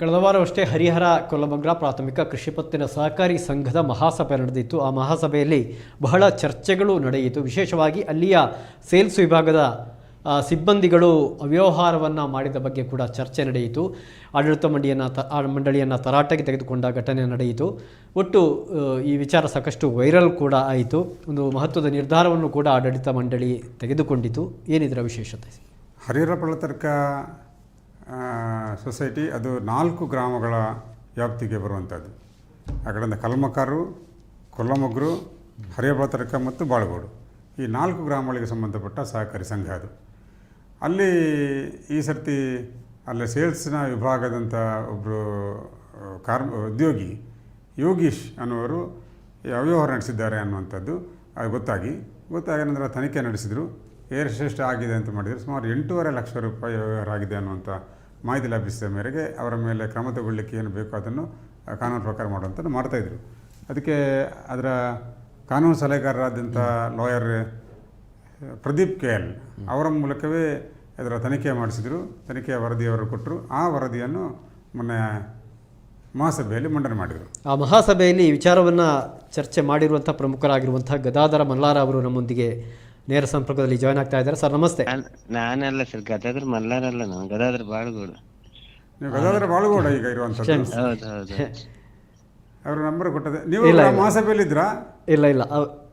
ಕಳೆದ ವಾರವಷ್ಟೇ ಹರಿಹರ ಕೊಲ್ಲಮಗ್ರ ಪ್ರಾಥಮಿಕ ಕೃಷಿ ಪತ್ತಿನ ಸಹಕಾರಿ ಸಂಘದ ಮಹಾಸಭೆ ನಡೆದಿತ್ತು. ಆ ಮಹಾಸಭೆಯಲ್ಲಿ ಬಹಳ ಚರ್ಚೆಗಳು ನಡೆಯಿತು. ವಿಶೇಷವಾಗಿ ಅಲ್ಲಿಯ ಸೇಲ್ಸ್ ವಿಭಾಗದ ಸಿಬ್ಬಂದಿಗಳು ಅವ್ಯವಹಾರವನ್ನು ಮಾಡಿದ ಬಗ್ಗೆ ಕೂಡ ಚರ್ಚೆ ನಡೆಯಿತು. ಆಡಳಿತ ಮಂಡಿಯನ್ನು ತ ಮಂಡಳಿಯನ್ನು ತರಾಟೆಗೆ ತೆಗೆದುಕೊಂಡ ಘಟನೆ ನಡೆಯಿತು. ಒಟ್ಟು ಈ ವಿಚಾರ ಸಾಕಷ್ಟು ವೈರಲ್ ಕೂಡ ಆಯಿತು. ಒಂದು ಮಹತ್ವದ ನಿರ್ಧಾರವನ್ನು ಕೂಡ ಆಡಳಿತ ಮಂಡಳಿ ತೆಗೆದುಕೊಂಡಿತು. ಏನಿದರ ವಿಶೇಷತೆ? ಹರಿಹರ ಪಳ್ಳತರ್ಕ ಸೊಸೈಟಿ ಅದು ನಾಲ್ಕು ಗ್ರಾಮಗಳ ವ್ಯಾಪ್ತಿಗೆ ಬರುವಂಥದ್ದು. ಆ ಕಡೆಯಿಂದ ಕಲ್ಮಕಾರು, ಕೊಲ್ಲಮೊಗ್ರು ಹರಿಯಬಾತರಕ ಮತ್ತು ಬಾಳಗೋಡು. ಈ ನಾಲ್ಕು ಗ್ರಾಮಗಳಿಗೆ ಸಂಬಂಧಪಟ್ಟ ಸಹಕಾರಿ ಸಂಘ ಅದು. ಅಲ್ಲಿ ಈ ಸರ್ತಿ ಅಲ್ಲಿ ಸೇಲ್ಸ್ನ ವಿಭಾಗದಂಥ ಒಬ್ಬರು ಕಾರ್ಮ, ಉದ್ಯೋಗಿ ಯೋಗೀಶ್ ಅನ್ನುವರು ಅವ್ಯವಹಾರ ನಡೆಸಿದ್ದಾರೆ ಅನ್ನುವಂಥದ್ದು ಅದು ಗೊತ್ತಾಗಿ. ಗೊತ್ತಾಗಿ ನಂತರ ತನಿಖೆ ನಡೆಸಿದರು. ಏರಶ್ರೇಷ್ಠ ಆಗಿದೆ ಅಂತ ಮಾಡಿದರು. ಸುಮಾರು ಎಂಟೂವರೆ ಲಕ್ಷ ರೂಪಾಯಿ ವ್ಯವಹಾರ ಆಗಿದೆ ಅನ್ನುವಂಥ ಮಾಹಿತಿ ಲಭಿಸಿದ ಮೇರೆಗೆ ಅವರ ಮೇಲೆ ಕ್ರಮ ತಗೊಳ್ಳಿಕ್ಕೆ ಏನು ಬೇಕೋ ಅದನ್ನು ಕಾನೂನು ಪ್ರಕಾರ ಮಾಡುವಂಥದ್ದು ಮಾಡ್ತಾಯಿದ್ರು ಅದಕ್ಕೆ ಅದರ ಕಾನೂನು ಸಲಹೆಗಾರರಾದಂಥ ಲಾಯರ್ ಪ್ರದೀಪ್ ಕೆ ಎಲ್ ಅವರ ಮೂಲಕವೇ ಅದರ ತನಿಖೆ ಮಾಡಿಸಿದರು. ತನಿಖೆಯ ವರದಿಯವರು ಕೊಟ್ಟರು. ಆ ವರದಿಯನ್ನು ಮೊನ್ನೆ ಮಹಾಸಭೆಯಲ್ಲಿ ಮಂಡನೆ ಮಾಡಿದರು. ಆ ಮಹಾಸಭೆಯಲ್ಲಿ ವಿಚಾರವನ್ನು ಚರ್ಚೆ ಮಾಡಿರುವಂಥ ಪ್ರಮುಖರಾಗಿರುವಂಥ ಗದಾಧರ ಮಲ್ಲಾರ ಅವರು ನಮ್ಮೊಂದಿಗೆ ನೇರ ಸಂಪರ್ಕದಲ್ಲಿ ಜಾಯ್ನ್ ಆಗ್ತಾ ಇದ್ದಾರೆ. ಸರ್ ನಮಸ್ತೆ. ನಾನ್- ನಾನಲ್ಲ ಸರ್ ಗದಾದ್ರ ಮಲ್ಲಾರಲ್ಲ ನಾನು ಗದಾದ್ರ ಬಾಳ್ಗೋಡು. ನೀವು ಗದಾದ್ರ ಬಾಳುಗೋಡ ಈಗ ಇರುವಂಥದ್ದು. ಹೌದು ಹೌದು ಅವರ ನಂಬರ್ ಕೊಟ್ಟದೆ ನೀವು ಆ ಮಹಾಸಭೆಯಲ್ಲಿದ್ರಾ? ಇಲ್ಲ ಇಲ್ಲ. ಅವ್-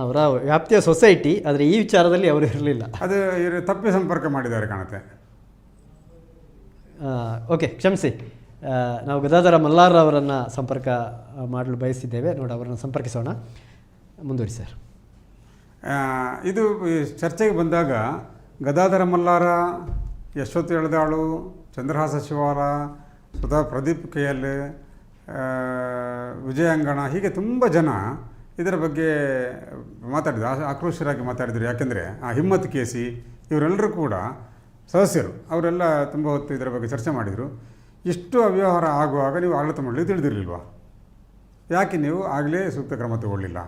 ಅವರ ವ್ಯಾಪ್ತಿಯ ಸೊಸೈಟಿ ಆದರೆ ಈ ವಿಚಾರದಲ್ಲಿ ಅವರು ಇರಲಿಲ್ಲ. ಅದು ಇವ್ರು ತಪ್ಪಿ ಸಂಪರ್ಕ ಮಾಡಿದ್ದಾರೆ ಕಾಣುತ್ತೆ. ಓಕೆ ಕ್ಷಮಿಸಿ. ಆ, ನಾವು ಗದಾಧರ ಮಲ್ಲಾರ್ ಅವರನ್ನು ಸಂಪರ್ಕ ಆ, ಮಾಡಲು ಬಯಸಿದ್ದೇವೆ. ನೋಡಿ ಅವರನ್ನು ಸಂಪರ್ಕಿಸೋಣ. ಮುಂದುವರಿ ಸರ್. ಇದು ಚರ್ಚೆಗೆ ಬಂದಾಗ ಗದಾಧರ ಮಲ್ಲಾರ ಯಶೋತ್ ಎಳದಾಳು, ಚಂದ್ರಹಾಸ ಶಿವಾರ, ಸುಧಾ ಪ್ರದೀಪ್ ಕೆ ಎಲ್ ವಿಜಯಾಂಗಣ, ಹೀಗೆ ತುಂಬ ಜನ ಇದರ ಬಗ್ಗೆ ಮಾತಾಡಿದ್ರು ಆಕ್ರೋಶರಾಗಿ ಮಾತಾಡಿದರು. ಯಾಕೆಂದರೆ ಆ ಹಿಮ್ಮತ್ ಕೇಸಿ, ಇವರೆಲ್ಲರೂ ಕೂಡ ಸದಸ್ಯರು, ಅವರೆಲ್ಲ ತುಂಬ ಹೊತ್ತು ಇದರ ಬಗ್ಗೆ ಚರ್ಚೆ ಮಾಡಿದರು. ಇಷ್ಟು ಅವ್ಯವಹಾರ ಆಗುವಾಗ ನೀವು ಆಡಳಿತ ಮಂಡಳಿ ತಿಳಿದಿರಲಿಲ್ವಾ? ಯಾಕೆ ನೀವು ಆಗಲೇ ಸೂಕ್ತ ಕ್ರಮ ತಗೊಳ್ಳಿಲ್ಲ?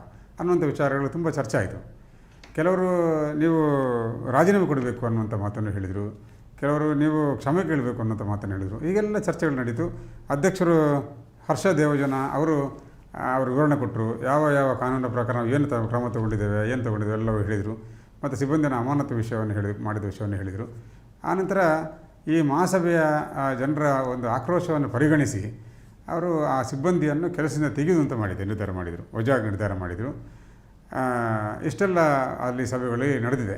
ಅನ್ನುವಂಥ ವಿಚಾರಗಳು ತುಂಬ ಚರ್ಚೆ ಆಯಿತು. ಕೆಲವರು ನೀವು ರಾಜೀನಾಮೆ ಕೊಡಬೇಕು ಅನ್ನುವಂಥ ಮಾತನ್ನು ಹೇಳಿದರು. ಕೆಲವರು ನೀವು ಕ್ಷಮೆ ಕೇಳಬೇಕು ಅನ್ನೋಂಥ ಮಾತನ್ನು ಹೇಳಿದರು. ಈಗೆಲ್ಲ ಚರ್ಚೆಗಳು ನಡೀತು. ಅಧ್ಯಕ್ಷರು ಹರ್ಷ ದೇವಜನ ಅವರು ಅವರು ವಿವರಣೆ ಕೊಟ್ಟರು. ಯಾವ ಯಾವ ಕಾನೂನಿನ ಪ್ರಕಾರ ಏನು ಕ್ರಮ ತಗೊಂಡಿದ್ದೇವೆ, ಏನು ತಗೊಂಡಿದ್ದೇವೆ ಎಲ್ಲವೂ ಹೇಳಿದರು. ಮತ್ತು ಸಿಬ್ಬಂದಿನ ಅಮಾನತು ವಿಷಯವನ್ನು ಹೇಳಿ ಮಾಡಿದ ವಿಷಯವನ್ನು ಹೇಳಿದರು. ಆನಂತರ ಈ ಮಹಾಸಭೆಯ ಜನರ ಒಂದು ಆಕ್ರೋಶವನ್ನು ಪರಿಗಣಿಸಿ ಅವರು ಆ ಸಿಬ್ಬಂದಿಯನ್ನು ಕೆಲಸದಿಂದ ತೆಗೆಯುವಂತೆ ಮಾಡಿದೆ ನಿರ್ಧಾರ ಮಾಡಿದರು. ವಜಾಗಿ ನಿರ್ಧಾರ ಮಾಡಿದರು. ಇಷ್ಟೆಲ್ಲ ಅಲ್ಲಿ ಸಭೆಗಳು ನಡೆದಿದೆ.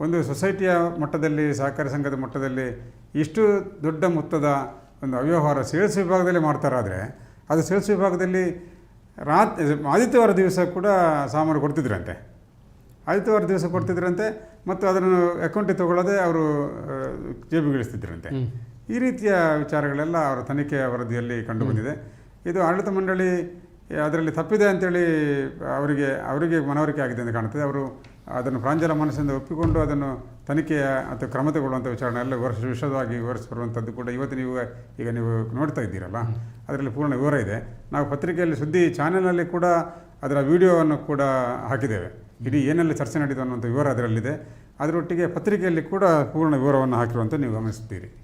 ಒಂದು ಸೊಸೈಟಿಯ ಮಟ್ಟದಲ್ಲಿ ಸಹಕಾರಿ ಸಂಘದ ಮಟ್ಟದಲ್ಲಿ ಇಷ್ಟು ದೊಡ್ಡ ಮೊತ್ತದ ಒಂದು ಅವ್ಯವಹಾರ ಸೇಲ್ಸ್ ವಿಭಾಗದಲ್ಲಿ ಮಾಡ್ತಾರಾದರೆ ಅದು ಸೇಲ್ಸ್ ವಿಭಾಗದಲ್ಲಿ ರಾತ್ ಆದಿತ್ಯವಾರ ದಿವಸ ಕೂಡ ಸಾಮಾನು ಕೊಡ್ತಿದ್ರಂತೆ. ಆದಿತ್ಯವಾರ ದಿವಸ ಕೊಡ್ತಿದ್ರಂತೆ ಮತ್ತು ಅದನ್ನು ಅಕೌಂಟಿಗೆ ತಗೊಳ್ಳೋದೆ ಅವರು ಜೇಬಿಗಿಳಿಸ್ತಿದ್ರಂತೆ ಈ ರೀತಿಯ ವಿಚಾರಗಳೆಲ್ಲ ಅವರ ತನಿಖೆಯ ವರದಿಯಲ್ಲಿ ಕಂಡುಬಂದಿದೆ ಇದು ಆಡಳಿತ ಮಂಡಳಿ ಅದರಲ್ಲಿ ತಪ್ಪಿದೆ ಅಂತೇಳಿ, ಅವರಿಗೆ ಅವರಿಗೆ ಮನವರಿಕೆ ಆಗಿದೆ ಅಂತ ಕಾಣುತ್ತದೆ ಅವರು ಅದನ್ನು ಪ್ರಾಂಜಲ ಮನಸ್ಸಿಂದ ಒಪ್ಪಿಕೊಂಡು ಅದನ್ನು ತನಿಖೆಯ ಅಥವಾ ಕ್ರಮ ತಗೊಳ್ಳುವಂಥ ವಿಚಾರಣೆ ಎಲ್ಲ ವರ್ಷ ವಿಶದವಾಗಿ ವಿವರಿಸಿ ಬರುವಂಥದ್ದು ಕೂಡ ಇವತ್ತು ನೀವು ಈಗ ನೀವು ನೋಡ್ತಾ ಇದ್ದೀರಲ್ಲ. ಅದರಲ್ಲಿ ಪೂರ್ಣ ವಿವರ ಇದೆ. ನಾವು ಪತ್ರಿಕೆಯಲ್ಲಿ ಸುದ್ದಿ ಚಾನೆಲ್ನಲ್ಲಿ ಕೂಡ ಅದರ ವಿಡಿಯೋವನ್ನು ಕೂಡ ಹಾಕಿದ್ದೇವೆ. ಇಡೀ ಏನೆಲ್ಲ ಚರ್ಚೆ ನಡೆಯಿತು ಅನ್ನುವಂಥ ವಿವರ ಅದರಲ್ಲಿದೆ. ಅದರೊಟ್ಟಿಗೆ ಪತ್ರಿಕೆಯಲ್ಲಿ ಕೂಡ ಪೂರ್ಣ ವಿವರವನ್ನು ಹಾಕಿರುವಂಥ ನೀವು ಗಮನಿಸುತ್ತೀರಿ.